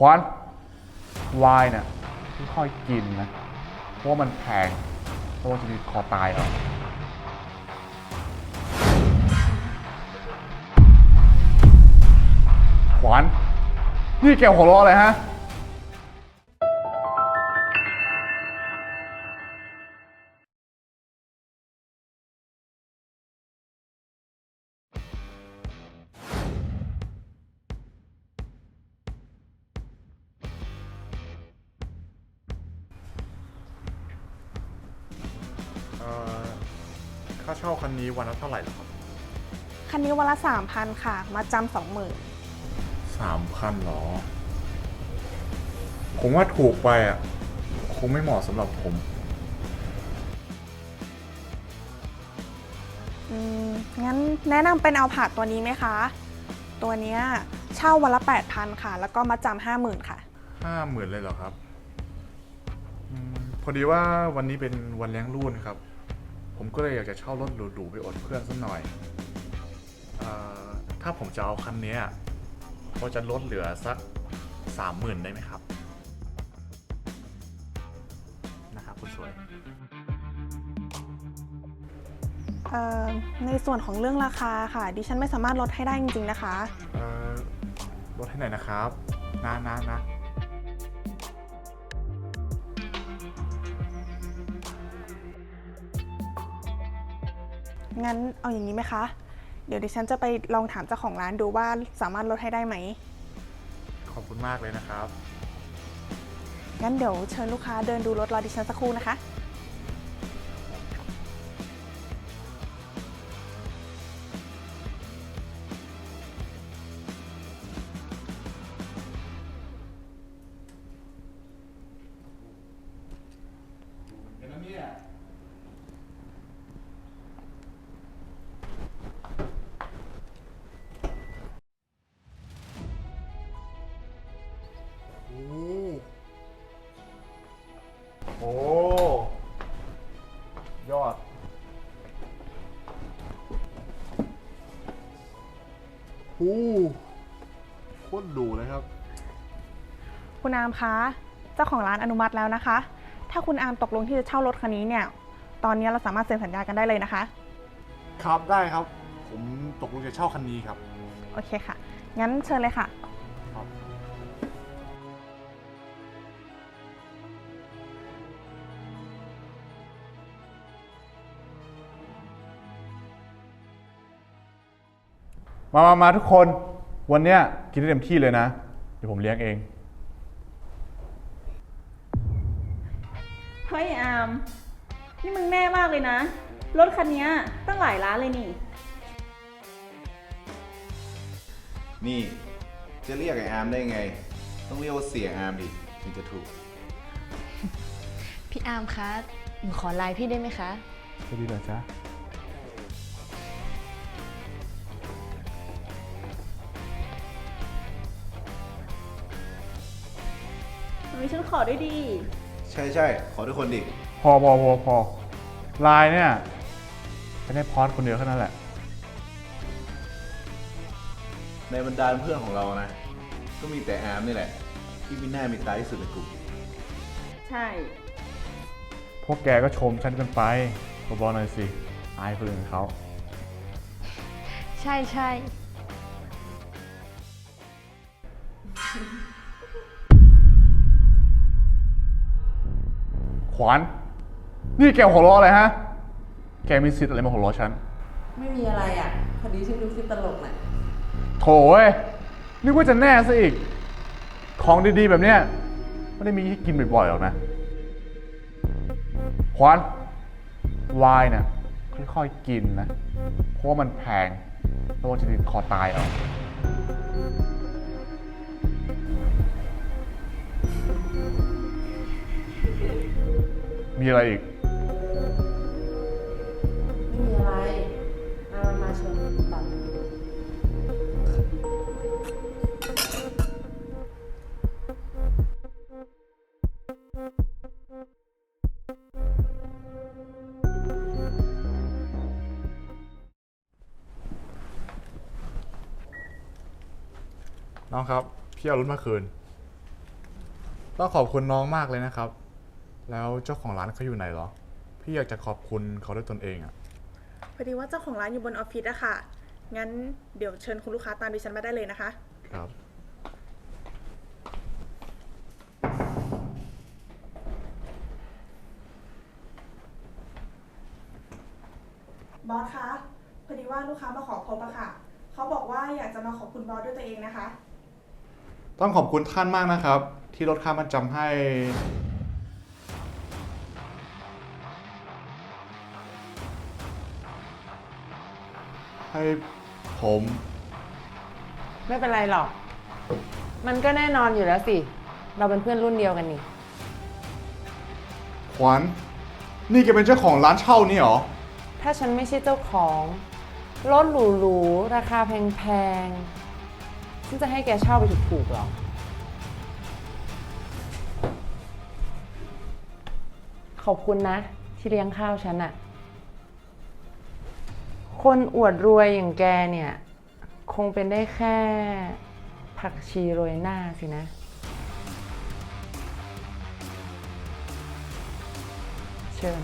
ขวานวายเนี่ยไม่ค่อยกินนะเพราะว่ามันแพงเพราะว่าจะมีคอตายเอาขวานนี่แกหัวเราะอะไรฮะ ค่าเช่าคันนี้วันละเท่าไหร่ล่ะครับคันนี้วันละสามพันค่ะ มาจำสองหมื่นสามพันหรอ ผมว่าถูกไปอะ คงไม่เหมาะสำหรับผม อืม งั้นแนะนำเป็นเอาผาดตัวนี้ไหมคะ ตัวเนี้ยเช่าวันละแปดพันค่ะ แล้วก็มาจำห้าหมื่นค่ะ ห้าหมื่นเลยเหรอครับอมพอดีว่าวันนี้เป็นวันเลี้ยงรุ่นครับ ผมก็เลยอยากจะเช่ารถหรูๆไปอดเพื่อนสักหน่อยเออถ้าผมจะเอาคันเนี้ยพอจะลดเหลือสักสามหมื่นได้ไหมครับ นะครับคุณสวยเอ่อในส่วนของเรื่องราคาค่ะ ดิฉันไม่สามารถลดให้ได้จริงๆนะคะเอ่อลดให้หน่อยนะครับ นะนะนะ งั้นเอาอย่างนี้ไหมคะ เดี๋ยวดิฉันจะไปลองถามเจ้าของร้านดูว่าสามารถลดให้ได้ไหม ขอบคุณมากเลยนะครับ งั้นเดี๋ยวเชิญลูกค้าเดินดูรถรอดิฉันสักครู่นะคะ โหยอดโอ้โคตรหรูเลยครับ คุณอามคะ เจ้าของร้านอนุมัติแล้วนะคะ ถ้าคุณอามตกลงที่จะเช่ารถคันนี้เนี่ย ตอนนี้เราสามารถเซ็นสัญญากันได้เลยนะคะ ครับได้ครับ ผมตกลงจะเช่าคันนี้ครับ โอเคค่ะ งั้นเชิญเลยค่ะ มามามาทุกคนวันเนี้ยกินได้เต็มที่เลยนะ เดี๋ยวผมเลี้ยงเอง เฮ้ยอามนี่มึงแน่มากเลยนะ รถคันเนี้ยตั้งหลายล้านเลยนี่ นี่จะเรียกไอ้อาร์มได้ไง ต้องเรียกว่าเสียอาร์มดิถึงจะถูก พี่อาร์มคะ หนูขอไลน์พี่ได้ไหมคะจะดีเหรอจ๊ะ เฮ้ยฉันขอด้วยดี ใช่ใช่ขอทุกคนดิ พอพอพอพอไลน์เนี่ยไม่ได้พอดคนเดียวแค่นั้นแหละ ในบรรดาเพื่อนของเรานะ ก็มีแต่อาร์มนี่แหละ ที่มีหน้ามีตาที่สุดในกลุ่มใช่ พวกแกก็ชมฉันเกันไปบอกๆหน่อยสิ อายคนอื่นเขา ใช่ใช่ ขวาน นี่แกหัวเราะอะไรฮะ แกมีสิทธิ์อะไรมาหัวเราะฉัน ไม่มีอะไรอะ พอดีฉันดูคลิปตลกน่ะ โถเอ้ยนึกว่าจะแน่ซะอีก ของดีๆแบบเนี้ยไม่ได้มีให้กินบ่อยๆหรอกนะ ขวานวายเนี่ยค่อยๆกินนะ เพราะว่ามันแพงเพราะว่าจะมีคอตายเอา มีอะไรอีก ไม่มีอะไรมามามาชวนต่อน้องครับ พี่เอารถมาคืน ต้องขอบคุณน้องมากเลยนะครับ แล้วเจ้าของร้านเขาอยู่ไหนเหรอ พี่อยากจะขอบคุณเขาด้วยตนเองอะพอดีว่าเจ้าของร้านอยู่บนออฟฟิศอะค่ะ งั้นเดี๋ยวเชิญคุณลูกค้าตามดิฉันมาได้เลยนะคะ ครับ บอสคะ พอดีว่าลูกค้ามาขอพบอะค่ะ เขาบอกว่าอยากจะมาขอบคุณบอสด้วยตัวเองนะคะ ต้องขอบคุณท่านมากนะครับ ที่ลดค่ามันจำให้ ให้ผม ไม่เป็นไรหรอก มันก็แน่นอนอยู่แล้วสิ เราเป็นเพื่อนรุ่นเดียวกันนี่ ขวัญ นี่แกเป็นเจ้าของร้านเช่านี่เหรอ ถ้าฉันไม่ใช่เจ้าของ รถหรูๆ ราคาแพงๆ ฉันจะให้แกเช่าไปถูกๆหรอ ขอบคุณนะ ที่เลี้ยงข้าวฉันอะ คนอวดรวยอย่างแกเนี่ย คงเป็นได้แค่ ผักชีโรยหน้าสินะ เชิญ